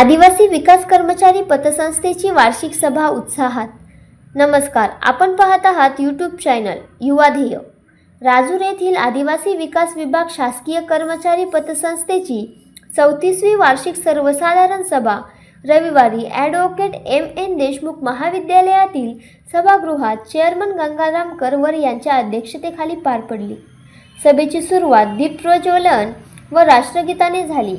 आदिवासी विकास कर्मचारी पतसंस्थेची वार्षिक सभा उत्साहात. नमस्कार आपण पाहत आहात यूट्यूब चॅनल युवा ध्येय. राजूर येथील आदिवासी विकास विभाग शासकीय कर्मचारी पतसंस्थेची चौतीसवी वार्षिक सर्वसाधारण सभा रविवारी ॲडव्होकेट एम एन देशमुख महाविद्यालयातील सभागृहात चेअरमन गंगाराम करवर यांच्या अध्यक्षतेखाली पार पडली. सभेची सुरुवात दीपप्रज्वलन व राष्ट्रगीताने झाली.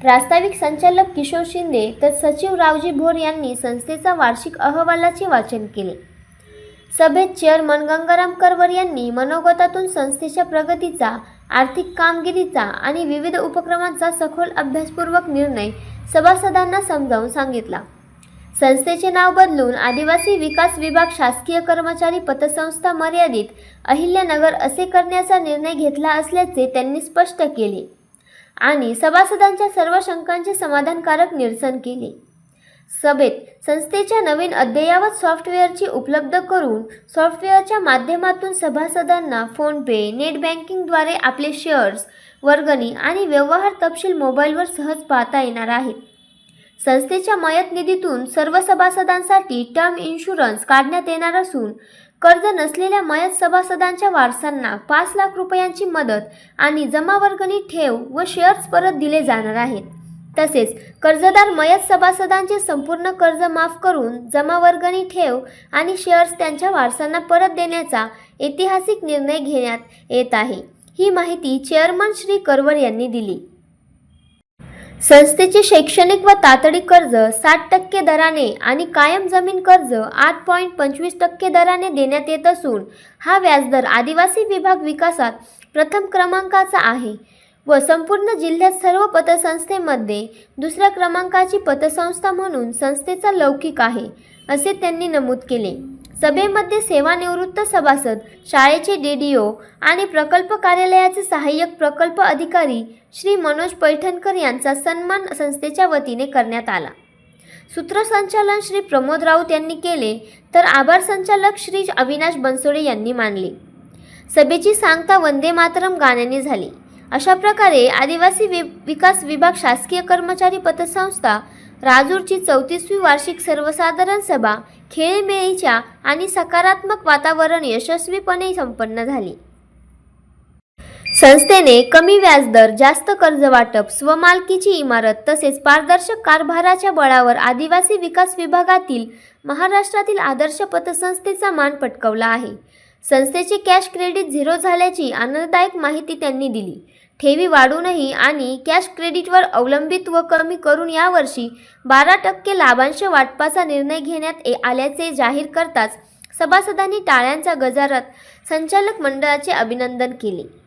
प्रास्ताविक संचालक किशोर शिंदे तर सचिव रावजी भोर यांनी संस्थेचा वार्षिक अहवालाचे वाचन केले. सभेत चेअरमन गंगाराम करवर यांनी मनोगतातून संस्थेच्या प्रगतीचा आर्थिक कामगिरीचा आणि विविध उपक्रमांचा सखोल अभ्यासपूर्वक निर्णय सभासदांना समजावून सांगितला. संस्थेचे नाव बदलून आदिवासी विकास विभाग शासकीय कर्मचारी पतसंस्था मर्यादित अहिल्यानगर असे करण्याचा निर्णय घेतला असल्याचे त्यांनी स्पष्ट केले. आणि सभासदांच्या सर्व शंकांचे समाधानकारक निरसन केले. सभेत संस्थेच्या नवीन अद्ययावत सॉफ्टवेअरची उपलब्ध करून सॉफ्टवेअरच्या माध्यमातून सभासदांना फोनपे नेट बँकिंगद्वारे आपले शेअर्स वर्गणी आणि व्यवहार तपशील मोबाईलवर सहज पाहता येणार आहेत. संस्थेच्या मयत निधीतून सर्व सभासदांसाठी टर्म इन्शुरन्स काढण्यात येणार असून कर्ज नसलेल्या मयत सभासदांच्या वारसांना पाच लाख रुपयांची मदत आणि जमावर्गणी ठेव व शेअर्स परत दिले जाणार आहेत. तसेच कर्जदार मयत सभासदांचे संपूर्ण कर्ज माफ करून जमावर्गणी ठेव आणि शेअर्स त्यांच्या वारसांना परत देण्याचा ऐतिहासिक निर्णय घेण्यात येत आहे. ही माहिती चेअरमन श्री करवर यांनी दिली. संस्थेचे शैक्षणिक व तातडी कर्ज साठ टक्के दराने आणि कायम जमीन कर्ज आठ पॉईंट पंचवीस टक्के दराने देण्यात येत असून हा व्याजदर आदिवासी विभाग विकासात प्रथम क्रमांकाचा आहे व संपूर्ण जिल्ह्यात सर्व पतसंस्थेमध्ये दुसऱ्या क्रमांकाची पतसंस्था म्हणून संस्थेचा लौकिक आहे असे त्यांनी नमूद केले. सभेमध्ये सेवानिवृत्त सभासद शाळेचे डीडीओ आणि प्रकल्प कार्यालयाचे सहाय्यक प्रकल्प अधिकारी श्री मनोज पैठणकर यांचा सन्मान संस्थेच्या वतीने करण्यात आला. सूत्रसंचालन श्री प्रमोद राऊत यांनी केले तर आभार संचालक श्री अविनाश बनसोडे यांनी मानले. सभेची सांगता वंदे मातरम गाण्याने झाली. अशा प्रकारे आदिवासी वि विकास विभाग शासकीय कर्मचारी पतसंस्था राजूरची चौतीसवी वार्षिक सर्वसाधारण सभा खेळीमेळीच्या आणि सकारात्मक वातावरण यशस्वीपणे संपन्न झाली. संस्थेने कमी व्याजदर जास्त कर्ज वाटप स्वमालकीची इमारत तसेच पारदर्शक कारभाराच्या बळावर आदिवासी विकास विभागातील महाराष्ट्रातील आदर्श पतसंस्थेचा मान पटकवला आहे. संस्थेचे कॅश क्रेडिट झिरो झाल्याची आनंददायक माहिती त्यांनी दिली. ठेवी वाढूनही आणि कॅश क्रेडिटवर अवलंबित्व कमी करून यावर्षी बारा टक्के लाभांश वाटपाचा निर्णय घेण्यात ए- आल्याचे जाहीर करताच सभासदांनी टाळ्यांच्या गजारत संचालक मंडळाचे अभिनंदन केले.